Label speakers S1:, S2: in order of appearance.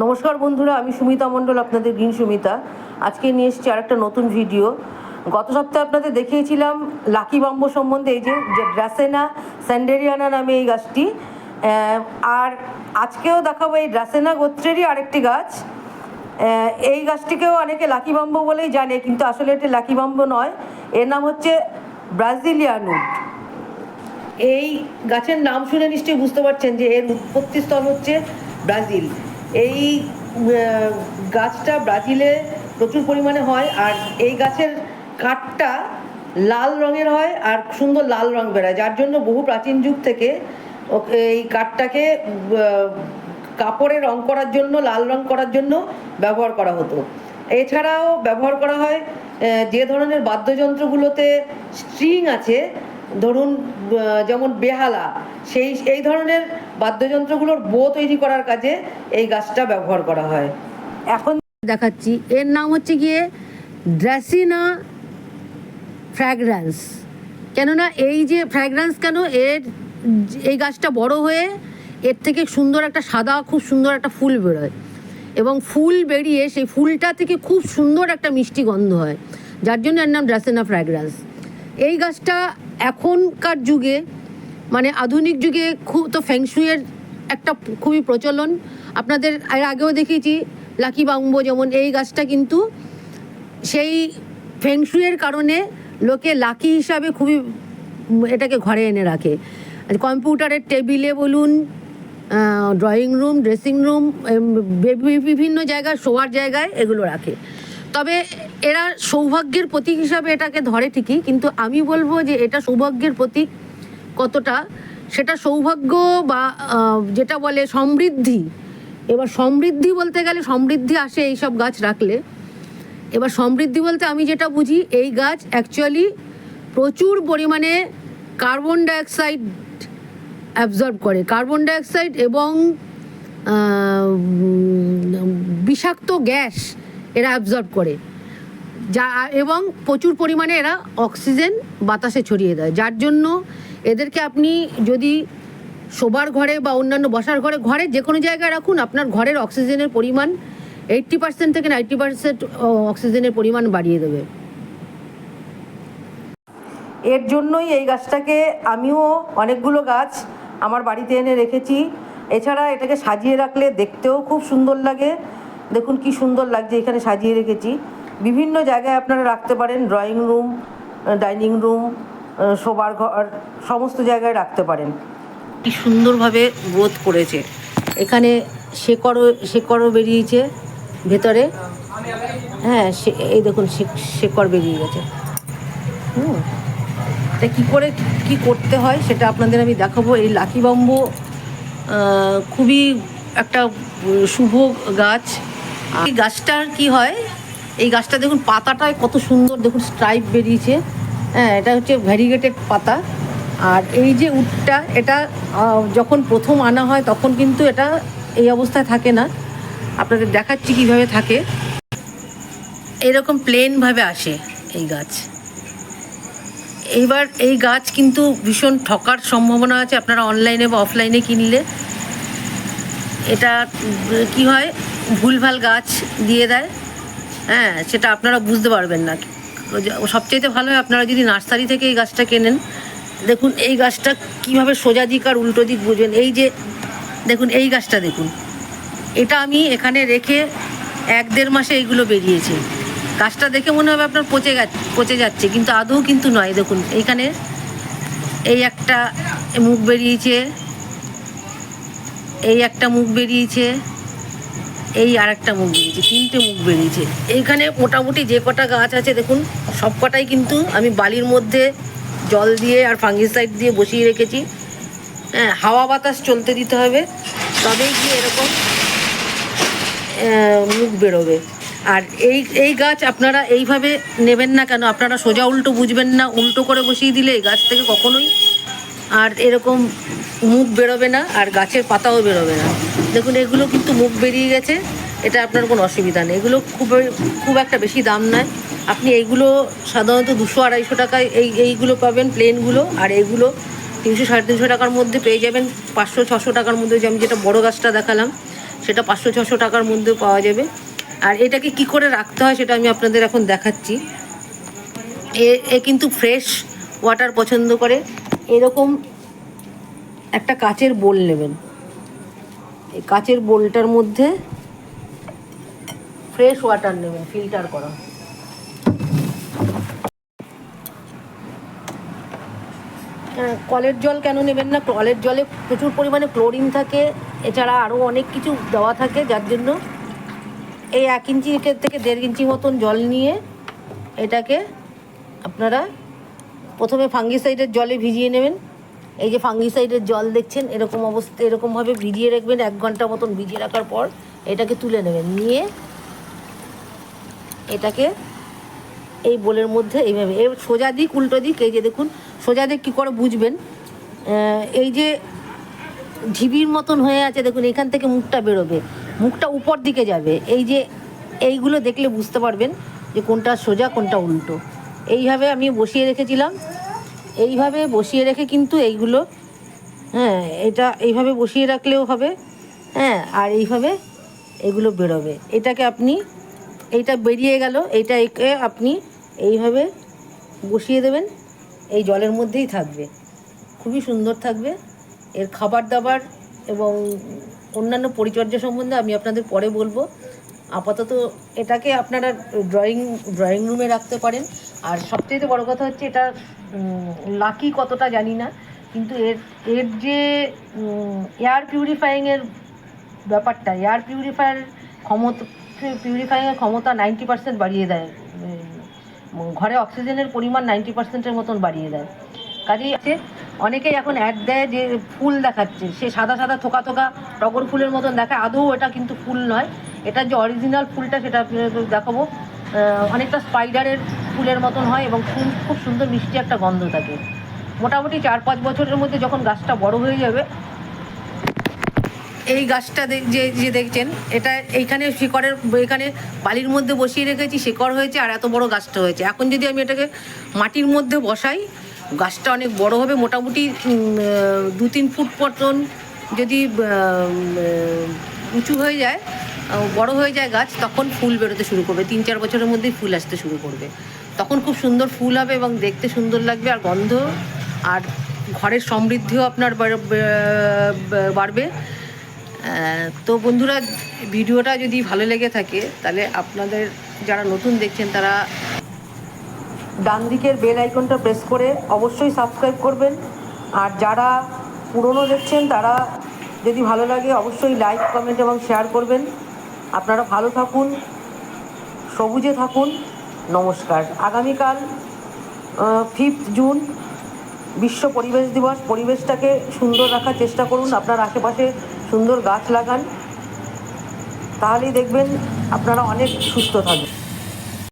S1: নমস্কার বন্ধুরা, আমি সুমিতা মণ্ডল, আপনাদের গ্রিন সুমিতা। আজকে নিয়ে এসেছি আর একটা নতুন ভিডিও। গত সপ্তাহে আপনাদের দেখিয়েছিলাম লাকি বাম্বো সম্বন্ধে, এই যে ড্রাসেনা স্যান্ডেরিয়ানা নামে এই গাছটি। আর আজকেও দেখাবো এই ড্রাসেনা গোত্রেরই আরেকটি গাছ। এই গাছটিকেও অনেকে লাকি বাম্বো বলেই জানে, কিন্তু আসলে এটি লাকি বাম্বো নয়। এর নাম হচ্ছে ব্রাজিলিয়ানুড। এই গাছের নাম শুনে নিশ্চয়ই বুঝতে পারছেন যে এর উৎপত্তি স্থল হচ্ছে ব্রাজিল। এই গাছটা ব্রাজিলে প্রচুর পরিমাণে হয় আর এই গাছের কাঠটা লাল রঙের হয় আর সুন্দর লাল রং বেরোয়। যার জন্য বহু প্রাচীন যুগ থেকে এই কাঠটাকে কাপড়ে রং করার জন্য, লাল রং করার জন্য ব্যবহার করা হতো। এছাড়াও ব্যবহার করা হয় যে ধরনের বাদ্যযন্ত্রগুলোতে স্ট্রিং আছে, ধরুন যেমন বেহালা, সেই, এই ধরনের বাদ্যযন্ত্রগুলোর বো তৈরি করার কাজে এই গাছটা ব্যবহার করা হয়। এখন
S2: দেখাচ্ছি। এর নাম হচ্ছে গিয়ে ড্রাসিনা ফ্র্যাগরান্স কেননা এই যে ফ্র্যাগরান্স কেন এর এই গাছটা বড় হয়ে এর থেকে সুন্দর একটা সাদা, খুব সুন্দর একটা ফুল বেরোয়। এবং ফুল বেরিয়ে সেই ফুলটা থেকে খুব সুন্দর একটা মিষ্টি গন্ধ হয়। যার জন্য এর নাম ড্রাসেনা ফ্র্যাগরান্স এই গাছটা এখনকার যুগে মানে আধুনিক যুগে খুব তো ফ্যাংশুয়ের একটা খুবই প্রচলন। আপনাদের এর আগেও দেখিয়েছি লাকি বাম্বো যেমন, এই গাছটা কিন্তু সেই ফেংশুয়ের কারণে লোকে লাকি হিসাবে খুবই এটাকে ঘরে এনে রাখে। কম্পিউটারের টেবিলে বলুন ড্রয়িং রুম ড্রেসিং রুম বিভিন্ন জায়গায়, শোয়ার জায়গায় এগুলো রাখে। তবে এরা সৌভাগ্যের প্রতীক হিসাবে এটাকে ধরে ঠিকই, কিন্তু আমি বলব যে এটা সৌভাগ্যের প্রতীক কতটা, সেটা সৌভাগ্য বা যেটা বলে সমৃদ্ধি, এবার সমৃদ্ধি বলতে গেলে সমৃদ্ধি আসে এই সব গাছ রাখলে। এবার সমৃদ্ধি বলতে আমি যেটা বুঝি, এই গাছ অ্যাকচুয়ালি প্রচুর পরিমাণে কার্বন ডাইঅক্সাইড অ্যাবজর্ব করে। কার্বন ডাইঅক্সাইড এবং বিষাক্ত গ্যাস এরা অ্যাবজর্ব করে। যা, এবং প্রচুর পরিমাণে এরা অক্সিজেন বাতাসে ছড়িয়ে দেয়। যার জন্য এদেরকে আপনি যদি শোবার ঘরে বা অন্যান্য বসার ঘরে ঘরে যে কোনো জায়গায় রাখুন, আপনার ঘরের অক্সিজেনের পরিমাণ এইট্টি পার্সেন্ট থেকে নাইনটি পার্সেন্ট অক্সিজেনের পরিমাণ বাড়িয়ে দেবে।
S1: এর জন্যই এই গাছটাকে আমিও অনেকগুলো গাছ আমার বাড়িতে এনে রেখেছি। এছাড়া এটাকে সাজিয়ে রাখলে দেখতেও খুব সুন্দর লাগে। দেখুন কি সুন্দর লাগছে এখানে সাজিয়ে রেখেছি। বিভিন্ন জায়গায় আপনারা রাখতে পারেন ড্রয়িং রুম ডাইনিং রুম শোবার ঘর, সমস্ত জায়গায় রাখতে পারেন। কি সুন্দরভাবে গ্রোথ করেছে। এখানে শেকড়ও শেকড়ও বেরিয়েছে ভেতরে। হ্যাঁ সে- এই দেখুন শেকড় বেরিয়ে গেছে। হুম। তা কী করে, কি করতে হয় সেটা আপনাদের আমি দেখাবো। এই লাকি বাম্বু খুবই একটা শুভ গাছ। এই গাছটার কি হয়? এই গাছটা দেখুন, পাতাটায় কত সুন্দর, দেখুন স্ট্রাইপ বেরিয়েছে। হ্যাঁ এটা হচ্ছে ভ্যারিগেটেড পাতা। আর এই যে উটটা, এটা যখন প্রথম আনা হয়, তখন কিন্তু এটা এই অবস্থায় থাকে না। আপনাদের দেখাচ্ছি কীভাবে থাকে। এরকম প্লেনভাবে আসে এই গাছ। এইবার এই গাছ কিন্তু ভীষণ ঠকার সম্ভাবনা আছে। আপনারা অনলাইনে বা অফলাইনে কিনলে এটা কি হয়? ভুলভাল গাছ দিয়ে দেয়। হ্যাঁ সেটা আপনারা বুঝতে পারবেন না। সবচেয়ে ভালো হয় আপনারা যদি নার্সারি থেকে এই গাছটা কেনেন, দেখুন এই গাছটা কীভাবে সোজা দিক আর উল্টো দিক বুঝবেন। এই যে, দেখুন এই গাছটা দেখুন। এটা আমি এখানে রেখে এক দেড় মাসে এইগুলো বেরিয়েছে। গাছটা দেখে মনে হবে আপনার পচে গেছে পচে যাচ্ছে, কিন্তু আদৌ কিন্তু নয়। দেখুন, এইখানে এই একটা মুখ বেরিয়েছে, এই একটা মুখ বেরিয়েছে এই আর একটা মুখ বেরিয়েছে, তিনটে মুখ বেরিয়েছে। এইখানে মোটামুটি যে কটা গাছ আছে, দেখুন, সব কটাই কিন্তু আমি বালির মধ্যে জল দিয়ে আর ফাঙ্গিসাইড দিয়ে বসিয়ে রেখেছি। হ্যাঁ হাওয়া বাতাস চলতে দিতে হবে, তবেই কি এরকম মুখ বেরোবে। আর এই এই গাছ আপনারা এইভাবে নেবেন না কেন? আপনারা সোজা উল্টো বুঝবেন না, উল্টো করে বসিয়ে দিলে এই গাছ থেকে কখনোই আর এরকম মুখ বেরোবে না, আর গাছের পাতাও বেরোবে না। দেখুন, এগুলো কিন্তু মুখ বেরিয়ে গেছে, এটা আপনার কোনো অসুবিধা নেই। এগুলো খুব খুব একটা বেশি দাম নয়। আপনি এইগুলো সাধারণত দুশো আড়াইশো টাকায় এই, এইগুলো পাবেন প্লেনগুলো আর এইগুলো তিনশো, সাড়ে তিনশো টাকার মধ্যে পেয়ে যাবেন। পাঁচশো, ছশো টাকার মধ্যে যে আমি যেটা বড় গাছটা দেখালাম,
S2: সেটা পাঁচশো, ছশো টাকার মধ্যে পাওয়া যাবে। আর এটাকে কি করে রাখতে হয় সেটা আমি আপনাদের এখন দেখাচ্ছি। এ এ কিন্তু ফ্রেশ ওয়াটার পছন্দ করে। এরকম একটা কাচের বোল নেবেন। এই কাচের বোলটার মধ্যে ফ্রেশ ওয়াটার নেবেন ফিল্টার করা। কলের জল কেন নেবেন না? কলের জলে প্রচুর পরিমাণে ক্লোরিন থাকে, এছাড়া আরও অনেক কিছু দেওয়া থাকে, যার জন্য এই এক ইঞ্চি থেকে দেড় ইঞ্চি মতন জল নিয়ে এটাকে আপনারা প্রথমে ফাঙ্গিসাইডের জলে ভিজিয়ে নেবেন। এই যে ফাঙ্গিসাইডের জল দেখছেন, এরকম অবস্থা, এরকমভাবে ভিজিয়ে রাখবেন, এক ঘণ্টা মতন ভিজিয়ে রাখার পর এটাকে তুলে নেবেন। নিয়ে এটাকে এই বোলের মধ্যে এইভাবে এর সোজা দিক, উল্টো দিক, এই যে দেখুন, সোজা দিক কী করে বুঝবেন? এই যে ঝিবির মতন হয়ে আছে, দেখুন, এখান থেকে মুখটা বেরোবে, মুখটা উপর দিকে যাবে। এই যে এইগুলো দেখলে বুঝতে পারবেন যে কোনটা সোজা, কোনটা উল্টো। এইভাবে আমি বসিয়ে রেখেছিলাম। এইভাবে বসিয়ে রেখে কিন্তু এইগুলো হ্যাঁ এটা এইভাবে বসিয়ে রাখলেও হবে হ্যাঁ আর এইভাবে এগুলো বেরোবে। এটাকে আপনি, এইটা বেরিয়ে গেল এইটা একে আপনি এইভাবে বসিয়ে দেবেন, এই জলের মধ্যেই থাকবে। খুবই সুন্দর থাকবে। এর খাবার দাবার এবং অন্যান্য পরিচর্যা সম্বন্ধে আমি আপনাদের পরে বলব। আপাতত এটাকে আপনারা ড্রয়িং ড্রয়িং রুমে রাখতে পারেন। আর সবচেয়ে বড় কথা হচ্ছে এটা লাকি কতটা জানি না, কিন্তু এর এর যে এয়ার পিউরিফাইংয়ের ব্যাপারটা এয়ার পিউরিফায়ার ক্ষমতা পিউরিফাইংয়ের ক্ষমতা নাইনটি পার্সেন্ট বাড়িয়ে দেয়। ঘরে অক্সিজেনের পরিমাণ নাইনটি পার্সেন্টের মতন বাড়িয়ে দেয়। কাজেই আছে, অনেকেই এখন অ্যাড দেয় যে ফুল দেখাচ্ছে। সে সাদা সাদা, থোকা থোকা টগর ফুলের মতন দেখায়। আদৌ এটা কিন্তু ফুল নয়। এটার যে অরিজিনাল ফুলটা সেটা দেখাবো। অনেকটা স্পাইডারের ফুলের মতন হয় এবং ফুল খুব সুন্দর মিষ্টি একটা গন্ধ থাকে। মোটামুটি চার পাঁচ বছরের মধ্যে যখন গাছটা বড় হয়ে যাবে, এই গাছটা যে যে দেখছেন, এটা এইখানে শিকড়ের, এখানে বালির মধ্যে বসিয়ে রেখেছি, শিকড় হয়েছে আর এত বড় গাছটা হয়েছে। এখন যদি আমি এটাকে মাটির মধ্যে বসাই, গাছটা অনেক বড় হবে, মোটামুটি দু তিন ফুট মতন যদি উঁচু হয়ে যায় বড় হয়ে যায় গাছ, তখন ফুল বেরোতে শুরু করবে। তিন চার বছরের মধ্যেই ফুল আসতে শুরু করবে। তখন খুব সুন্দর ফুল হবে এবং দেখতে সুন্দর লাগবে, আর গন্ধ, আর ঘরের সমৃদ্ধিও আপনার বাড়বে। তো বন্ধুরা, ভিডিওটা যদি ভালো লেগে থাকে, তাহলে আপনাদের যারা নতুন দেখছেন, তারা ডান দিকের বেল আইকনটা প্রেস করে অবশ্যই সাবস্ক্রাইব করবেন। আর যারা পুরনো দেখছেন, তারা যদি ভালো লাগে, অবশ্যই লাইক, কমেন্ট এবং শেয়ার করবেন। আপনারা ভালো থাকুন, সবুজে থাকুন, নমস্কার। আগামীকাল ফিফথ জুন বিশ্ব পরিবেশ দিবস। পরিবেশটাকে সুন্দর রাখার চেষ্টা করুন, আপনার আশেপাশে সুন্দর গাছ লাগান। তাহলেই দেখবেন আপনারা অনেক সুস্থ থাকবেন।